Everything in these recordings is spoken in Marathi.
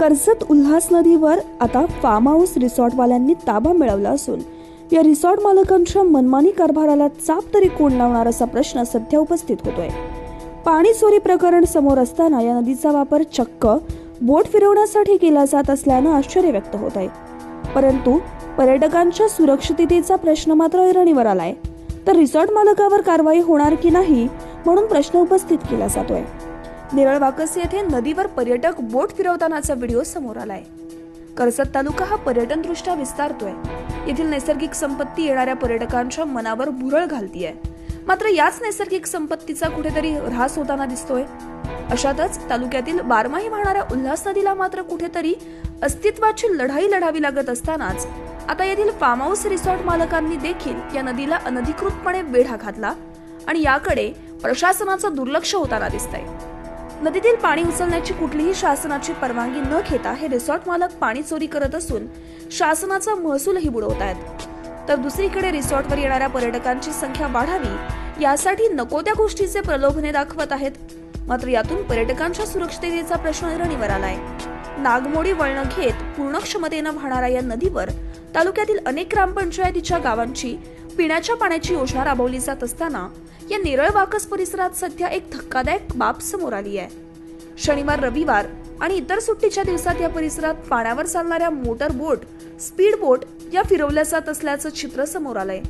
कर्जत उल्हास नदीवर आता फार्म हाऊस रिसॉर्टवाल्यांनी ताबा मिळवला असून या रिसॉर्ट मालकांच्या मनमानी कारभाराला चाप तरी कोण लावणार असा प्रश्न सध्या उपस्थित होतोय. पाणी चोरी प्रकरण समोर असताना या नदीचा वापर चक्क बोट फिरवण्यासाठी केला जात असल्यानं आश्चर्य व्यक्त होत आहे परंतु पर्यटकांच्या सुरक्षिततेचा प्रश्न मात्र ऐरणीवर आलाय. तर रिसॉर्ट मालकावर कारवाई होणार की नाही म्हणून प्रश्न उपस्थित केला जातोय. नेरळ वाकस येथे नदीवर पर्यटक बोट फिरवतानाचा व्हिडिओ समोर आलाय. कर्जत तालुका हा पर्यटन दृष्ट्या विस्तारतोय. येथील नैसर्गिक संपत्ती येणाऱ्या पर्यटकांच्या मनावर भुरळ घालतीये. मात्र याच नैसर्गिक संपत्तीचा कुठेतरी ऱ्हास होताना दिसतोय. अशातच तालुक्यातील बारमाही वाहणाऱ्या उल्हास नदीला मात्र कुठेतरी अस्तित्वाची लढाई लढावी लागत असतानाच आता येथील फार्म हाऊस रिसॉर्ट मालकांनी देखील या नदीला अनधिकृतपणे वेढा घातला आणि याकडे प्रशासनाचं दुर्लक्ष होताना दिसतंय. नदीतील पाणी उचलण्याची कुठलीही शासनाची परवानगी न घेता हे रिसॉर्ट मालक पाणी चोरी करत असून शासनाचा महसूलही बुडवत आहेत. तर दुसरीकडे रिसॉर्टवर येणाऱ्या पर्यटकांची संख्या वाढावी यासाठी नको त्या गोष्टीचे प्रलोभने दाखवत आहेत. मात्र यातून पर्यटकांच्या सुरक्षिततेचा प्रश्न ऐरणीवर आलाय. नागमोडी वळण घेत पूर्ण क्षमतेनं वाहणाऱ्या या नदीवर तालुक्यातील अनेक ग्रामपंचायतीच्या गावांची पिण्याच्या पाण्याची योजना राबवली जात असताना या नेरळ वाकस परिसरात सध्या एक धक्कादायक बाब समोर आली आहे. शनिवार रविवार आणि इतर सुट्टीच्या दिवसात या परिसरात पाण्यावर चालणाऱ्या मोटर बोट स्पीड बोट या फिरवल्या जात असल्याचं चित्र समोर आलंय.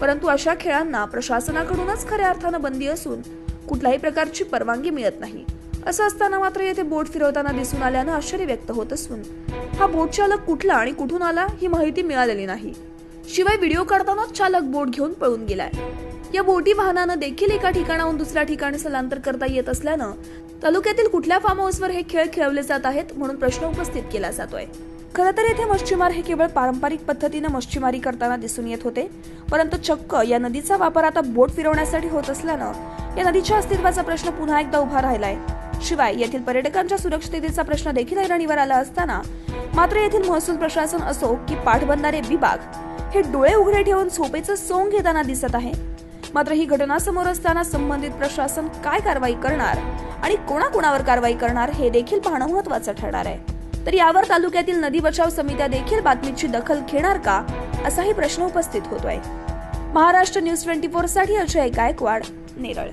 परंतु अशा खेळांना प्रशासनाकडूनच खऱ्या अर्थानं बंदी असून कुठल्याही प्रकारची परवानगी मिळत नाही. असं असताना मात्र येथे बोट फिरवताना दिसून आल्यानं आश्चर्य व्यक्त होत असून हा बोट चालक कुठला आणि कुठून आला ही माहिती मिळालेली नाही. शिवाय व्हिडिओ काढतानाच चालक बोट घेऊन पळून गेलाय. या बोटी वाहनानं देखील एका ठिकाणाहून दुसऱ्या ठिकाणी स्थलांतर करता येत असल्यानं तालुक्यातील कुठल्या फार्म हाऊसवर हे खेळ खेळवले जात आहेत म्हणून प्रश्न उपस्थित केला जातोय. खरं तर येथे मच्छीमार हे केवळ पारंपरिक पद्धतीनं मच्छीमारी करताना दिसून येत होते परंतु चक्क या नदीचा वापर आता बोट फिरवण्यासाठी होत असल्यानं या नदीच्या अस्तित्वाचा प्रश्न पुन्हा एकदा उभा राहिलाय. शिवाय येथील पर्यटकांच्या सुरक्षिततेचा प्रश्न देखील ऐरणीवर आला असताना मात्र येथील महसूल प्रशासन असो की पाटबंधारे विभाग हे डोळे उघडे ठेवून झोपेचं सोंग घेताना दिसत आहे. मात्र ही घटना समोर असताना संबंधित प्रशासन काय कारवाई करणार आणि कोणाकोणावर कारवाई करणार हे देखील पाहणं महत्वाचं ठरणार आहे. तर यावर तालुक्यातील नदी बचाव समित्या देखील बातमीची दखल घेणार का असाही प्रश्न उपस्थित होतोय. महाराष्ट्र न्यूज ट्वेंटी फोरसाठी अजय गायकवाड नेरळ.